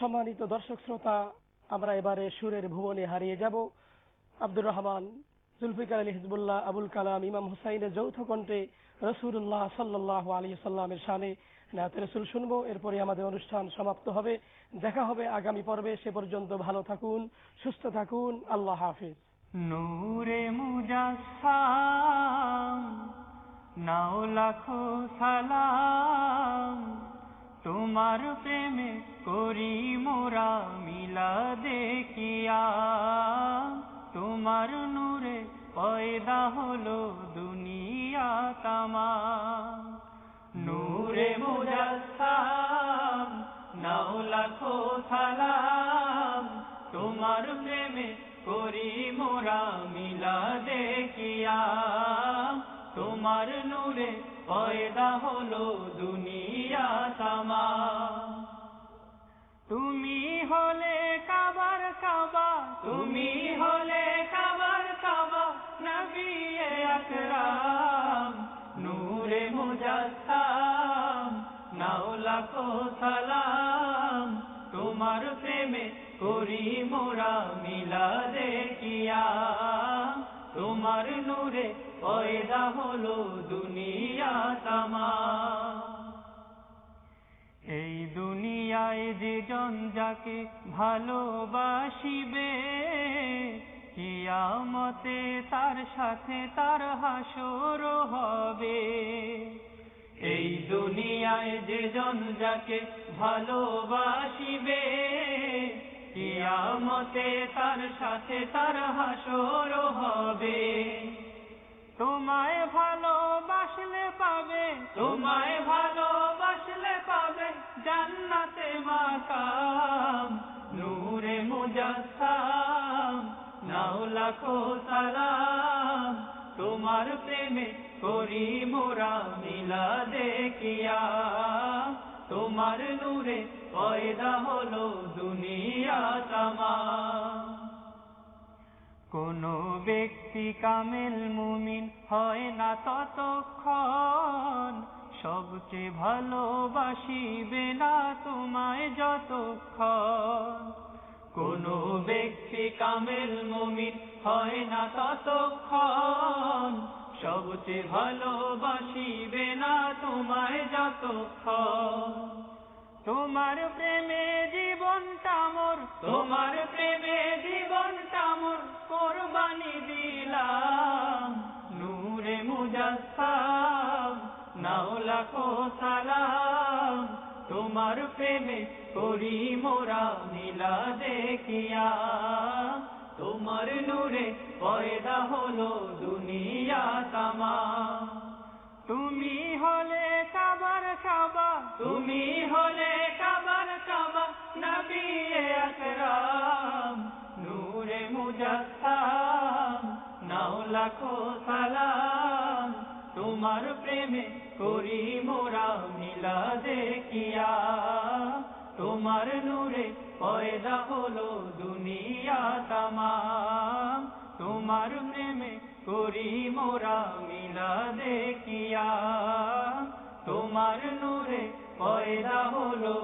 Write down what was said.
সম্মানিত দর্শক শ্রোতা, আমরা এবারে সুরের ভুবনে হারিয়ে যাব। আব্দুর রহমান, জুলফিকার আলী হিজবুল্লাহ, আবুল কালাম, ইমাম হুসাইনের যৌথ কণ্ঠে রসুল্লাহ সাল্লাহ আলী সাল্লামের শানে নাত রসুল শুনব। এরপরে আমাদের অনুষ্ঠান সমাপ্ত হবে। দেখা হবে আগামী পর্বে। সে পর্যন্ত ভালো থাকুন, সুস্থ থাকুন। আল্লাহ হাফিজ। নূরে মুজাসসাম, নাও লাখো সালাম। তোমার প্রেমে করি মোরা মিলা দেখিয়া। তোমার নূরে পয়দা হলো দুনিয়া তামা। নূরে মুজাসসাম নাও লাখো সালাম। তোমার প্রেমে করি মোরা মিলা দেখিয়া। তোমার নূরে পয়দা হলো দুনিয়া তামা। তুমি হলে কাবার কাবা, তুমি হলে কাবার কাবা নবী আকরাম, নূরে মুজাসসাম নাও লাখো সালাম, তোমার প্রেমে করি মোরা মিলা দেখিয়া তোমার নূরে পয়দা হলো দুনিয়া তামা। এই দুনিয়ায় যে জন যাকে ভালোবাসিবে, কিয়ামতে তার সাথে তার হাসর হবে। এই দুনিয়ায় যে জন যাকে ভালোবাসিবে কিয়ামতে তার সাথে তার হাসর হবে। তোমায় ভালোবাসলে পাবে, তোমায় ভালোবাসলে পাবে জান্নাতে মাকাম, নূরে মুজাসসাম, নাও লাখো সালাম। তোমার প্রেমে করি মোরা মিলা দেখিয়া তোমার নূরে পয়দা হলো দুনিয়া তামা। কোন ব্যক্তি কামেল মুমিন হয় না ততক্ষণ। সবচেয়ে ভালোবাসিবে না তোমায় যতক্ষণ। কোন ব্যক্তি কামেল মুমিন হয় না ততক্ষণ। সবচেয়ে ভালোবাসিবে না তোমায় যতক্ষণ। তোমার প্রেমে জীবনটা মোর, তোমার প্রেমে জীবনটা মোর, কোরবানি দিলাম। নূরে মুজাসসাম নাওলা লাখো সালাম। তোমার প্রেমে করি মোরা মিলা দেখিয়া। তোমার নূরে পয়দা হলো দুনিয়া তামা। তুমি হলে কাবার কাবা তুমি হলে মুজাসসাম নাও লাখো সালাম, তোমার প্রেমে করি মোরা মিলা দেখিয়া তোমার নূরে পয়দা হলো দুনিয়া তামাম, তোমার প্রেমে করি মোরা মিলা দেখিয়া তোমার নূরে পয়দা হলো